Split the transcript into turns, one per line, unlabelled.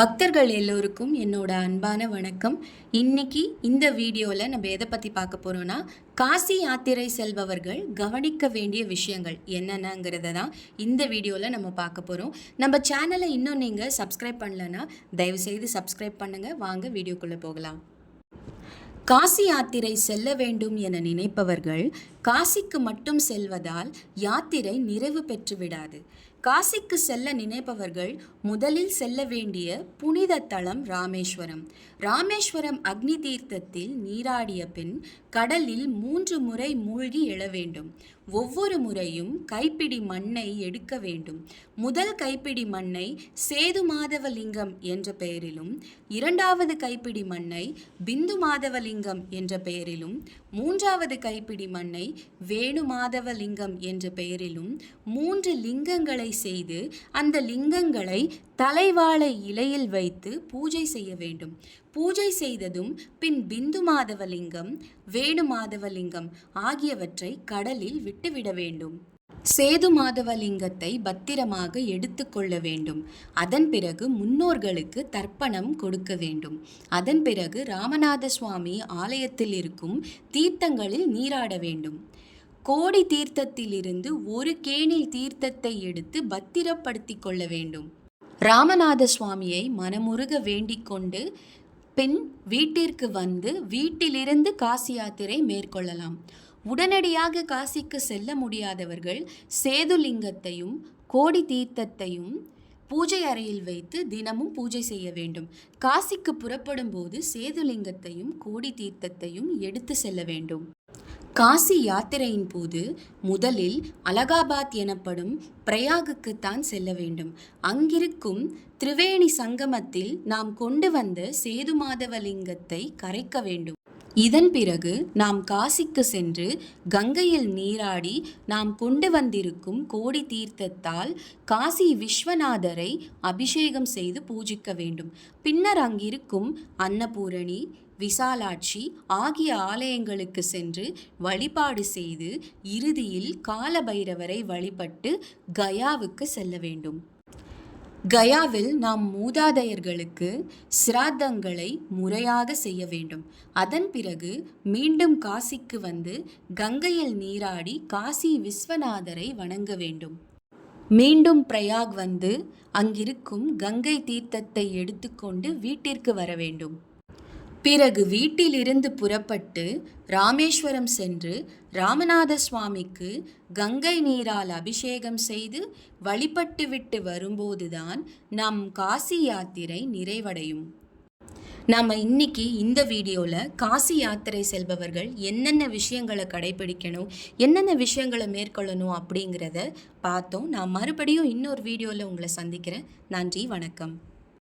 பக்தர்கள் எல்லோருக்கும் என்னோட அன்பான வணக்கம். இன்னைக்கு இந்த வீடியோவில் நம்ம எதை பற்றி பார்க்க போகிறோன்னா காசி யாத்திரை செல்பவர்கள் கவனிக்க வேண்டிய விஷயங்கள் என்னென்னங்கிறத தான் இந்த வீடியோவில் நம்ம பார்க்க போகிறோம் நம்ம சேனலை இன்னும் நீங்கள் சப்ஸ்கிரைப் பண்ணலன்னா தயவுசெய்து சப்ஸ்கிரைப் பண்ணுங்கள் வாங்க வீடியோக்குள்ளே போகலாம். காசி யாத்திரை செல்ல வேண்டும் என நினைப்பவர்கள் காசிக்கு மட்டும் செல்வதால் யாத்திரை நிறைவு பெற்று விடாது. காசிக்கு செல்ல நினைப்பவர்கள் முதலில் செல்ல வேண்டிய புனித தலம் ராமேஸ்வரம். ராமேஸ்வரம் அக்னி தீர்த்தத்தில் நீராடிய பின் கடலில் மூன்று முறை மூழ்கி எழ வேண்டும். ஒவ்வொரு முறையும் கைப்பிடி மண்ணை எடுக்க வேண்டும். முதல் கைப்பிடி மண்ணை சேது மாதவலிங்கம் என்ற பெயரிலும் இரண்டாவது கைப்பிடி மண்ணை பிந்து மாதவலிங்கம் என்ற பெயரிலும் மூன்றாவது கைப்பிடி மண்ணை வேணு மாதவலிங்கம் என்ற பெயரிலும் மூன்று லிங்கங்களை செய்து அந்த லிங்கங்களை தலைவாழை இலையில் வைத்து பூஜை செய்ய வேண்டும். பூஜை செய்ததும் பின் பிந்து மாதவலிங்கம் வேணு மாதவலிங்கம் ஆகியவற்றை கடலில் விட்டுவிட வேண்டும். சேது மாதவலிங்கத்தை பத்திரமாக எடுத்துக்கொள்ள வேண்டும். அதன் பிறகு முன்னோர்களுக்கு தர்ப்பணம் கொடுக்க வேண்டும். அதன் பிறகு ராமநாத சுவாமி ஆலயத்தில் இருக்கும் தீர்த்தங்களில் நீராட வேண்டும். கோடி தீர்த்தத்திலிருந்து ஒரு கேணில் தீர்த்தத்தை எடுத்து பத்திரப்படுத்தி கொள்ள வேண்டும். ராமநாத சுவாமியை மனமுருக வேண்டிக் கொண்டு பின் வீட்டிற்கு வந்து வீட்டிலிருந்து காசி யாத்திரை மேற்கொள்ளலாம். உடனடியாக காசிக்கு செல்ல முடியாதவர்கள் சேதுலிங்கத்தையும் கோடி தீர்த்தத்தையும் பூஜை அறையில் வைத்து தினமும் பூஜை செய்ய வேண்டும். காசிக்கு புறப்படும் போது சேதுலிங்கத்தையும் கோடி தீர்த்தத்தையும் எடுத்து செல்ல வேண்டும். காசி யாத்திரையின் போது முதலில் அலகாபாத் எனப்படும் பிரயாகுக்குத்தான் செல்ல வேண்டும். அங்கிருக்கும் திரிவேணி சங்கமத்தில் நாம் கொண்டு வந்த சேதுமாதவலிங்கத்தை கரைக்க வேண்டும். இதன் பிறகு நாம் காசிக்கு சென்று கங்கையில் நீராடி நாம் கொண்டு வந்திருக்கும் கோடி தீர்த்தத்தால் காசி விஸ்வநாதரை அபிஷேகம் செய்து பூஜிக்க வேண்டும். பின்னர் அங்கிருக்கும் அன்னபூரணி விசாலாட்சி ஆகிய ஆலயங்களுக்கு சென்று வழிபாடு செய்து இறுதியில் காலபைரவரை வழிபட்டு கயாவுக்கு செல்ல வேண்டும். கயாவில் நாம் மூதாதையர்களுக்கு சிராத்தங்களை முறையாக செய்ய வேண்டும். அதன் பிறகு மீண்டும் காசிக்கு வந்து கங்கையில் நீராடி காசி விஸ்வநாதரை வணங்க வேண்டும். மீண்டும் பிரயாக் வந்து அங்கிருக்கும் கங்கை தீர்த்தத்தை எடுத்துக்கொண்டு வீட்டிற்கு வர வேண்டும். பிறகு வீட்டிலிருந்து புறப்பட்டு ராமேஸ்வரம் சென்று ராமநாத சுவாமிக்கு கங்கை நீரால் அபிஷேகம் செய்து வழிபட்டுவிட்டு வரும்போதுதான் நம் காசி யாத்திரை நிறைவடையும். நம்ம இன்னைக்கு இந்த வீடியோவில் காசி யாத்திரை செல்பவர்கள் என்னென்ன விஷயங்களை கடைபிடிக்கணும் என்னென்ன விஷயங்களை மேற்கொள்ளணும் அப்படிங்கிறத பார்த்தோம். நான் மறுபடியும் இன்னொரு வீடியோவில் உங்களை சந்திக்கிறேன். நன்றி வணக்கம்.